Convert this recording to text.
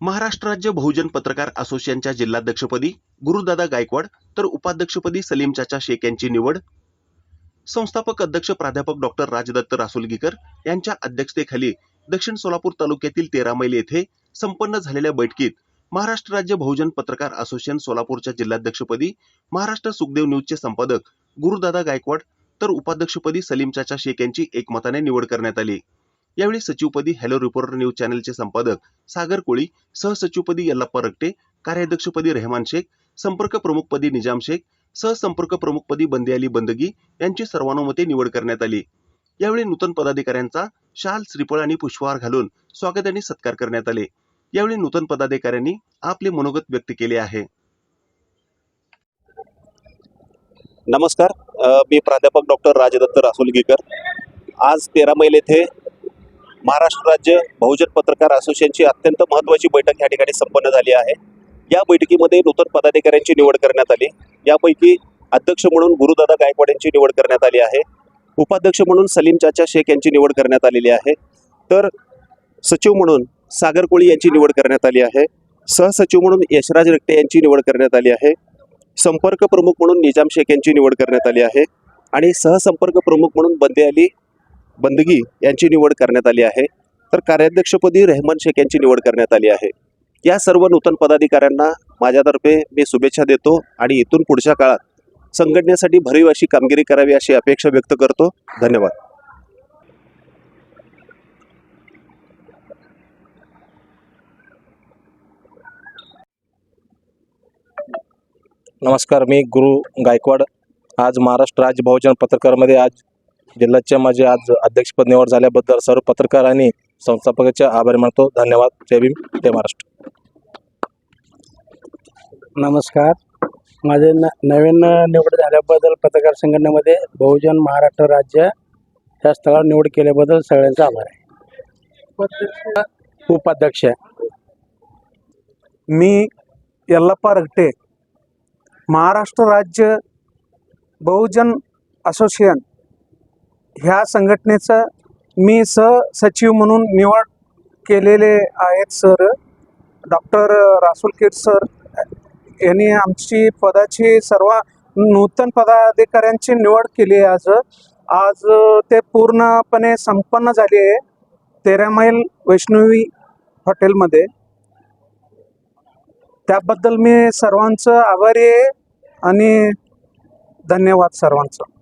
महाराष्ट्र राज्य बहुजन पत्रकार असोसिएशनच्या जिल्हाध्यक्षपदी गुरुदादा गायकवाड तर उपाध्यक्षपदी सलीम चाचा शेख यांची निवड. संस्थापक अध्यक्ष प्राध्यापक डॉक्टर राजदत्त रासुलगीकर यांच्या अध्यक्षतेखाली दक्षिण सोलापूर तालुक्यातील तेरा मैल येथे संपन्न झालेल्या बैठकीत महाराष्ट्र राज्य बहुजन पत्रकार असोसिएशन सोलापूरच्या जिल्हाध्यक्षपदी महाराष्ट्र सुखदेव न्यूजचे संपादक गुरुदादा गायकवाड तर उपाध्यक्षपदी सलीम चाचा शेख यांची एकमताने निवड करण्यात आली. यावेळी सचिवपदी हॅलो रिपोर्टर न्यूज चॅनलचे संपादक सागर कोळी सहसचिवपदी यल्लाप्पा रक्टे कार्याध्यक्षपदी रेहमान शेख संपर्क प्रमुखपदी निजाम शेख सहसंपर्क प्रमुखपदी बंदे अली बंदगी यांची सर्वानुमते निवड करण्यात आली. यावेळी नूतन पदाधिकाऱ्यांचा शाल श्रीफळ आणि पुष्पहार घालून स्वागत आणि सत्कार करण्यात आले. यावेळी नूतन पदाधिकाऱ्यांनी आपले मनोगत व्यक्त केले आहे. नमस्कार. मी प्राध्यापक डॉक्टर राजदत्त रासुलगीकर. आज तेरा मैल येथे महाराष्ट्र राज्य बहुजन पत्रकार असोसिएशनची अत्यंत महत्त्वाची बैठक या ठिकाणी संपन्न झाली आहे. या बैठकीमध्ये नूतन पदाधिकाऱ्यांची निवड करण्यात आली. यापैकी अध्यक्ष म्हणून गुरुदादा गायकवाड यांची निवड करण्यात आली आहे. उपाध्यक्ष म्हणून सलीम चाचा शेख यांची निवड करण्यात आलेली आहे. तर सचिव म्हणून सागर कोळी यांची निवड करण्यात आली आहे. सहसचिव म्हणून यशराज रक्टे यांची निवड करण्यात आली आहे. संपर्क प्रमुख म्हणून निजाम शेख यांची निवड करण्यात आली आहे. आणि सहसंपर्क प्रमुख म्हणून बंदे अली बंदगी यांची निवड करण्यात आली आहे. तर कार्याध्यक्षपदी रेहमान शेख यांची निवड करण्यात आली आहे. या सर्व नूतन पदाधिकाऱ्यांना माझ्यातर्फे मी शुभेच्छा देतो आणि इथून पुढच्या काळात संघटनेसाठी भरीव अशी कामगिरी करावी अशी अपेक्षा व्यक्त करतो. धन्यवाद. नमस्कार मी गुरु गायकवाड. आज महाराष्ट्र राज्य बहुजन पत्रकारमध्ये आज जिल्ह्याचे माझे आज अध्यक्षपद निवड झाल्याबद्दल सर्व पत्रकार आणि संस्थापकाचे आभार मानतो. धन्यवाद. जय भीम. जय महाराष्ट्र. नमस्कार. माझे न नवीन निवड झाल्याबद्दल पत्रकार संघटनेमध्ये बहुजन महाराष्ट्र राज्य या स्थळावर निवड केल्याबद्दल सगळ्यांचा आभार आहे. उपाध्यक्ष. मी यल्लप्पा रगटे महाराष्ट्र राज्य बहुजन असोसिएशन ह्या संघटनेचं मी सहसचिव म्हणून निवड केलेले आहेत सर. डॉक्टर रासुल किर सर यांनी आमची पदाची सर्व नूतन पदाधिकाऱ्यांची निवड केली आहे आज. आज ते पूर्णपणे संपन्न झाले आहे तेरा मैल वैष्णवी हॉटेलमध्ये. त्याबद्दल मी सर्वांचं आभारी आहे आणि धन्यवाद सर्वांचं.